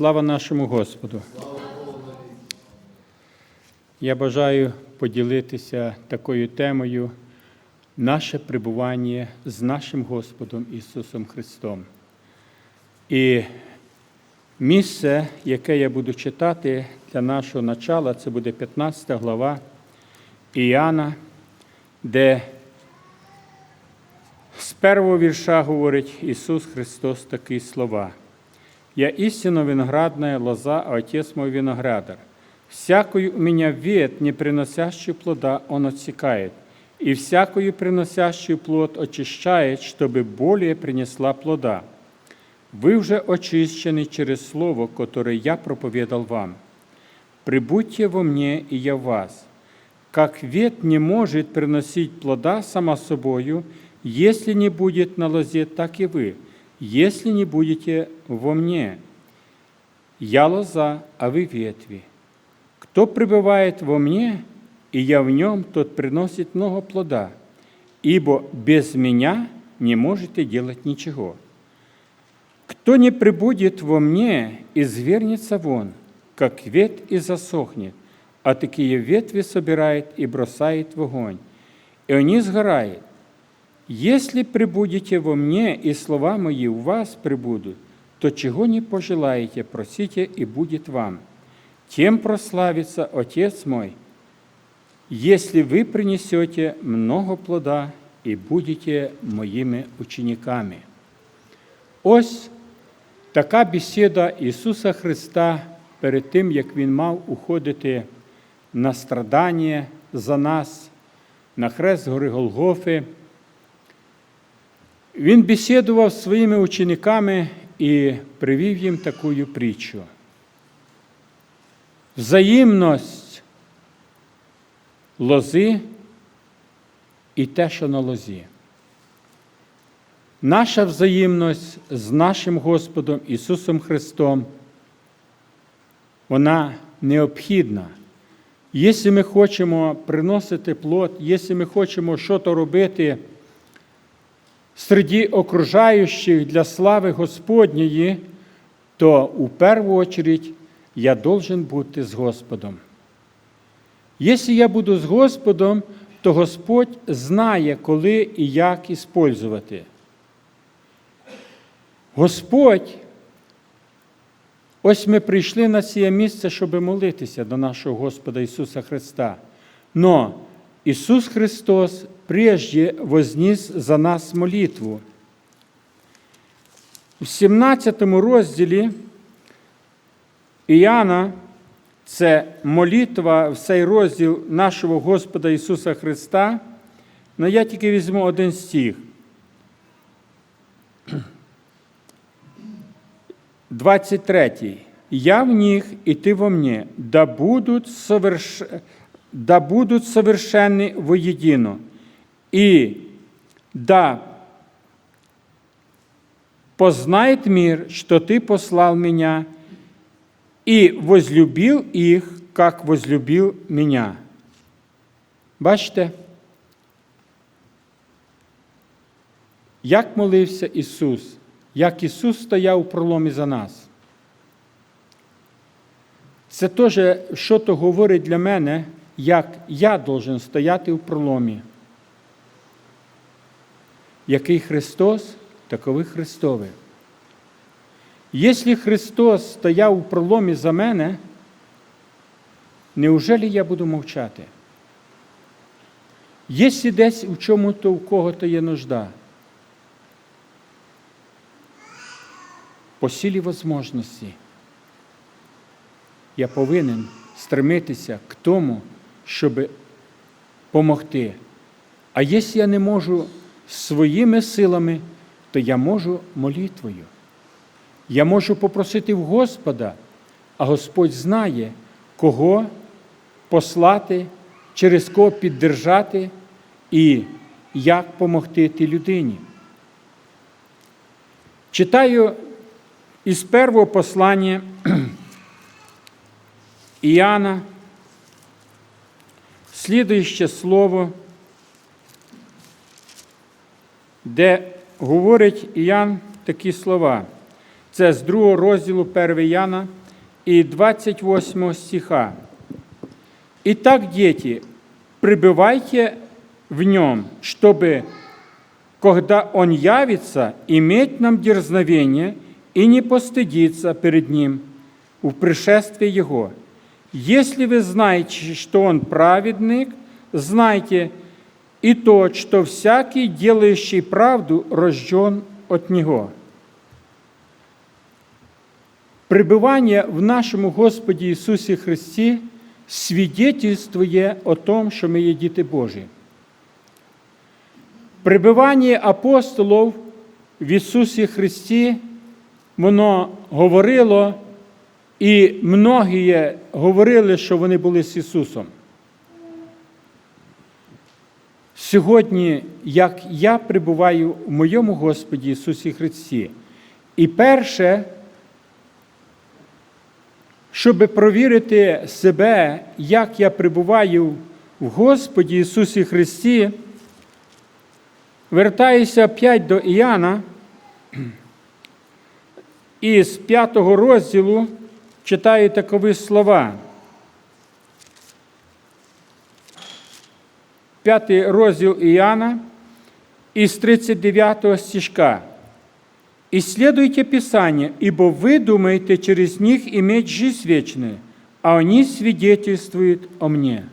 Слава нашому Господу! Я бажаю поділитися такою темою наше перебування з нашим Господом Ісусом Христом. І місце, яке я буду читати для нашого начала, це буде 15 глава Іоанна, де з першого вірша говорить Ісус Христос такі слова. Я истинно виноградная лоза, а отец мой виноградар. Всякую у меня ветвь, не приносящую плода, он отсекает, и всякую приносящую плод очищает, чтобы более принесла плода. Вы уже очищены через слово, которое я проповедал вам. Прибудьте во мне, и я в вас. Как ветвь не может приносить плода сама собою, если не будет на лозе, так и вы, если не будете во мне. Я лоза, а вы ветви. Кто пребывает во мне, и я в нем, тот приносит много плода, ибо без меня не можете делать ничего. Кто не прибудет во мне, извернется вон, как ветвь и засохнет, а такие ветви собирает и бросает в огонь, и они сгорают. Если прибудете во мне, и слова мои у вас прибудут, то чего не пожелаете, просите, и будет вам. Тем прославится Отец мой, если вы принесете много плода и будете моїми учениками. Ось така бесіда Ісуса Христа перед тим, як Він мав уходити на страдання за нас, на хрест гори Голгофи. Він бесідував з своїми учениками і привів їм таку притчу. Взаємність лози і те, що на лозі. Наша взаємність з нашим Господом Ісусом Христом, вона необхідна. Якщо ми хочемо приносити плод, якщо ми хочемо щось робити серед окружаючих для слави Господньої, то у першу очередь я должен бути з Господом. Якщо я буду з Господом, то Господь знає, коли і як іспользувати. Господь, ось ми прийшли на це місце, щоб молитися до нашого Господа Ісуса Христа. Но Ісус Христос прежде возніс за нас молитву. В 17 розділі Іоанна це молитва в цей розділ нашого Господа Ісуса Христа. Но я тільки візьму один стих. 23. Я в них, и ты во мне, да будут, соверш... да будут совершенны воедино, и да познает мир, что ты послал меня, и возлюбил их, как возлюбил меня. Бачите? Як молився Ісус, як Ісус стояв у проломі за нас. Це теж що то говорить для мене, як я должен стояти в проломі. Який Христос, таковий Христовий. Якщо Христос стояв у проломі за мене, неужели я буду мовчати? Якщо десь у чому-то у кого-то є нужда, по силі возможності, я повинен стремитися к тому, щоб помогти. А якщо я не можу своїми силами, то я можу молитвою. Я можу попросити в Господа, а Господь знає, кого послати, через кого піддержати і як допомогти тій людині. Читаю із першого послання Іоанна, слідуюче слово, де говорить Іоанн такі слова. Це Це з другого розділу 1 Яна і 28 стиха. Итак, дети, пребывайте в нем, чтобы, когда он явится, иметь нам дерзновение и не постыдиться перед ним в пришествии его. Если вы знаете, что он праведник, знайте и то, что всякий, делающий правду, рожден от него. Пребывание в нашому Господі Ісусі Христі свідетельствує о том, що ми є діти Божі. Пребивання апостолів в Ісусі Христі, воно говорило, і многі говорили, що вони були з Ісусом. Сьогодні, як я пребуваю в моєму Господі Ісусі Христі, і перше, щоб провірити себе, як я пребуваю в Господі Ісусі Христі, вертаюся опять до Іоанна і з п'ятого розділу читаю такові слова. П'ятий розділ Іоанна із 39 стишка. Исследуйте Писание, ибо вы думаете через них иметь жизнь вечную, а они свидетельствуют о мне.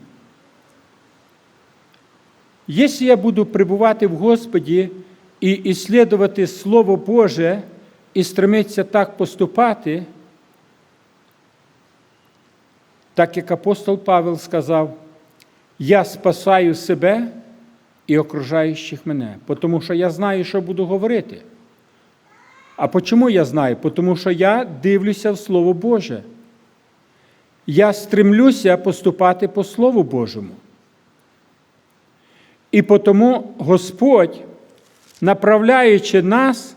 Если я буду пребувати в Господі і іслідувати Слово Боже і стремитися так поступати, так як апостол Павел сказав, я спасаю себе і окружаючих мене, тому що я знаю, що буду говорити. А чому я знаю? Тому що я дивлюся в Слово Боже. Я стремлюся поступати по Слову Божому. І тому Господь, направляючи нас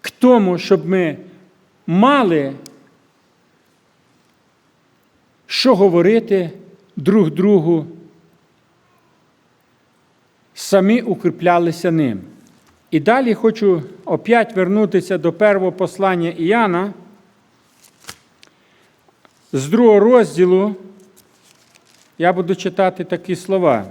к тому, щоб ми мали, що говорити друг другу, самі укріплялися ним. І далі хочу опять вернутися до першого послання Іоанна, з другого розділу я буду читати такі слова.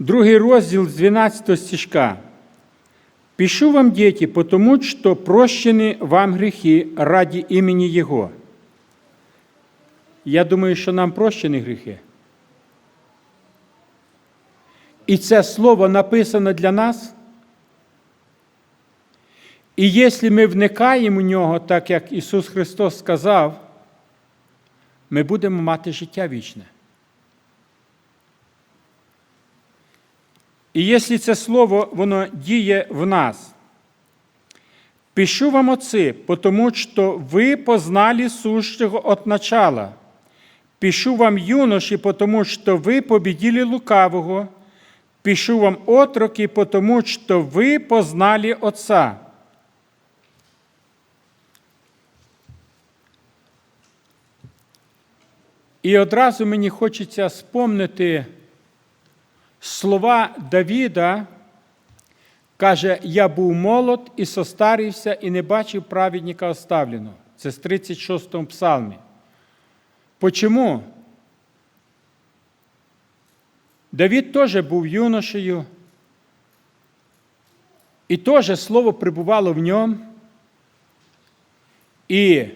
Другий розділ з 12 стишка. Пишу вам, дети, потому что прощены вам грехи ради імені Його. Я думаю, що нам прощені гріхи. І це слово написано для нас. І якщо ми вникаємо в нього, так як Ісус Христос сказав, ми будемо мати життя вічне. І якщо це слово, воно діє в нас. Пишу вам отцы, потому что вы познали сущего от начала. Пишу вам юноши, потому что вы победили лукавого. Пишу вам отроки, потому что вы познали Отца. І одразу мені хочеться спомнити слова Давіда, каже, я був молод і состарився, і не бачив праведника оставленого. Це з 36 му псалмі. Почому? Давід теж був юношею, і теж слово прибувало в ньому. І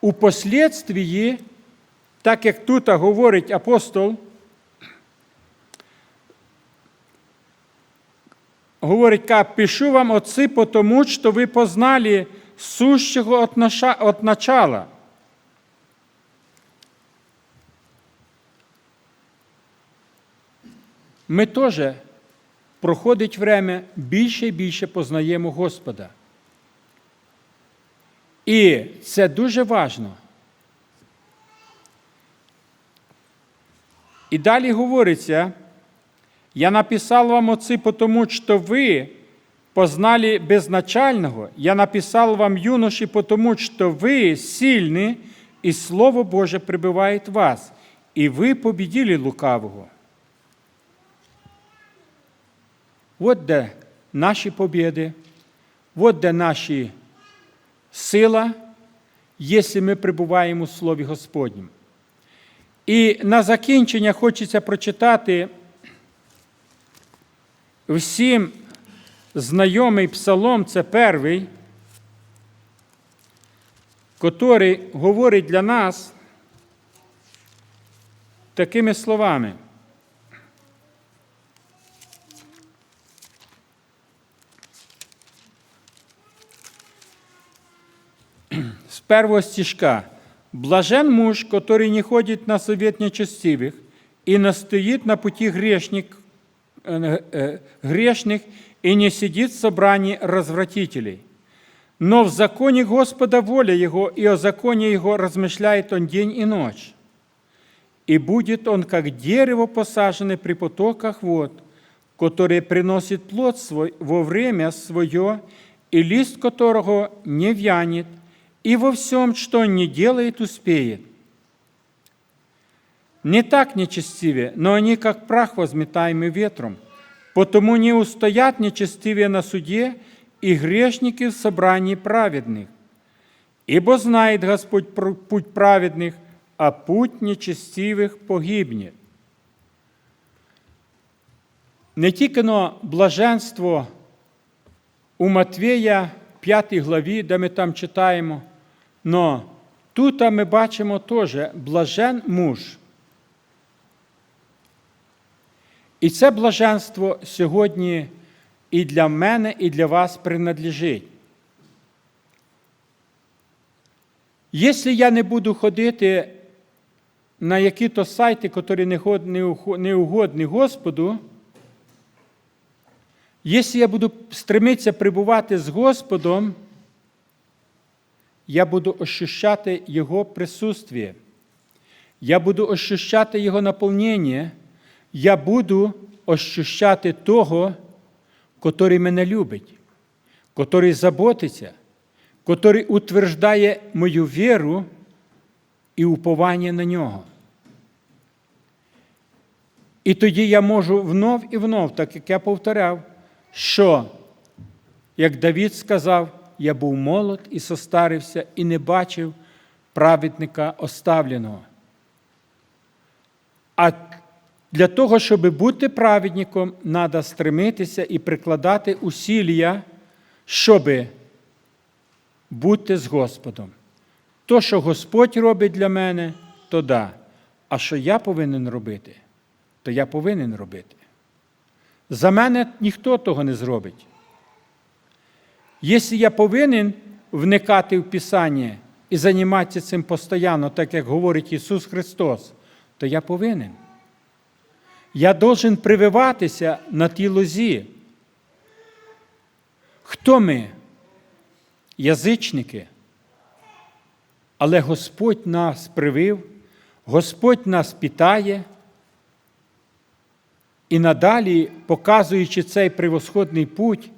у так як тут говорить апостол, говорить, как, пишу вам, отцы, потому что вы познали сущего от, от начала. Ми теж проходить время, більше і більше познаємо Господа. І це дуже важно. І далі говориться, я написал вам оці, потому что вы познали безначального, я написал вам, юноши, потому что вы сильны, и Слово Боже пребывает в вас, и вы победили лукавого. От де наші побіди, от де наші сила, якщо ми перебуваємо у Слові Господнім. І на закінчення хочеться прочитати всім знайомий псалом, це перший, який говорить для нас такими словами. С первого стишка. Блажен муж, который не ходит на совет нечестивых и не стоит на пути грешник, э, э, грешных и не сидит в собрании развратителей. Но в законе Господа воля Его, и о законе Его размышляет он день и ночь. И будет он, как дерево, посаженное при потоках вод, которое приносит плод свой во время свое, и лист которого не вянет, и во всем, что он не делает, успеет. Не так нечестивее, но они, как прах, возметаемый ветром. Потому не устоят нечестивые на суде, и грешники в собрании праведных. Ибо знает Господь пр- путь праведных, а путь нечестивих погибне. Не тільки но блаженство у Матвія, 5 главі, де ми там читаємо, но тут ми бачимо теж блажен муж. І це блаженство сьогодні і для мене, і для вас принадлежить. Якщо я не буду ходити на які-то сайти, які не угодні Господу, якщо я буду стремитися пребувати з Господом, я буду ощущати Його присутствие, я буду ощущати Його наповнення, я буду ощущати того, котрий мене любить, котрий заботиться, котрий утверждає мою віру і уповання на нього. І тоді я можу внов і внов, так як я повторяв, що, як Давід сказав, я був молод і состарився, і не бачив праведника оставленого. А для того, щоб бути праведником, треба стремитися і прикладати усілля, щоб бути з Господом. То, що Господь робить для мене, то да. А що я повинен робити, то я повинен робити. За мене ніхто того не зробить. Якщо я повинен вникати в Писання і займатися цим постійно, так як говорить Ісус Христос, то я повинен. Я должен прививатися на тій лозі. Хто ми? Язичники. Але Господь нас привив, Господь нас питає. І надалі, показуючи цей превосходний путь,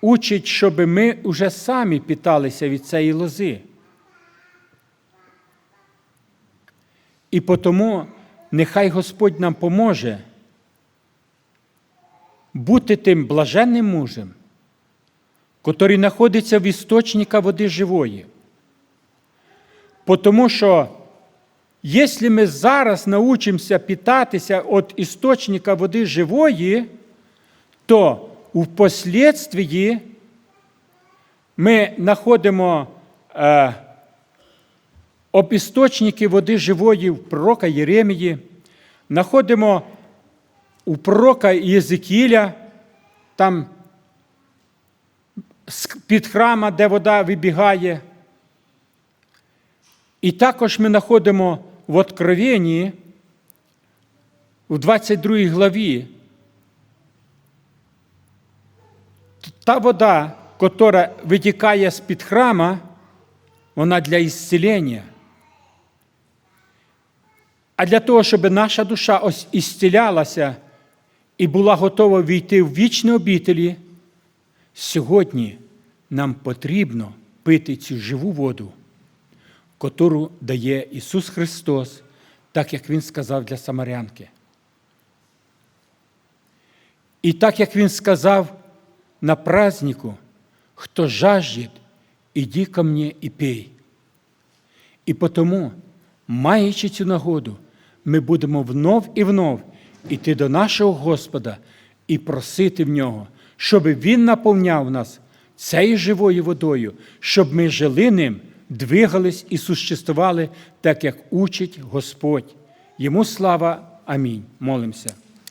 учить, щоб ми вже самі питалися від цієї лози. І тому нехай Господь нам поможе бути тим блаженним мужем, котрий знаходиться в істочника води живої. Тому що, якщо ми зараз научимося питатися від істочника води живої, то впоследствии ми знаходимо е, об істочники води живої в пророка Єремії, знаходимо у пророка Єзикіля, там під храма, де вода вибігає. І також ми знаходимо в Откровенні, в 22 главі, та вода, яка витікає з-під храма, вона для ісцілення. А для того, щоб наша душа ось ісцілялася і була готова війти в вічні обітелі, сьогодні нам потрібно пити цю живу воду, котру дає Ісус Христос, так як Він сказав для Самарянки. І так як Він сказав на празднику, хто жаждет, іди ко мне і пей. І потому, маючи цю нагоду, ми будемо внов і внов іти до нашого Господа і просити в нього, щоб Він наповняв нас цією живою водою, щоб ми жили ним, двигались і существували так, як учить Господь. Йому слава. Амінь. Молимося.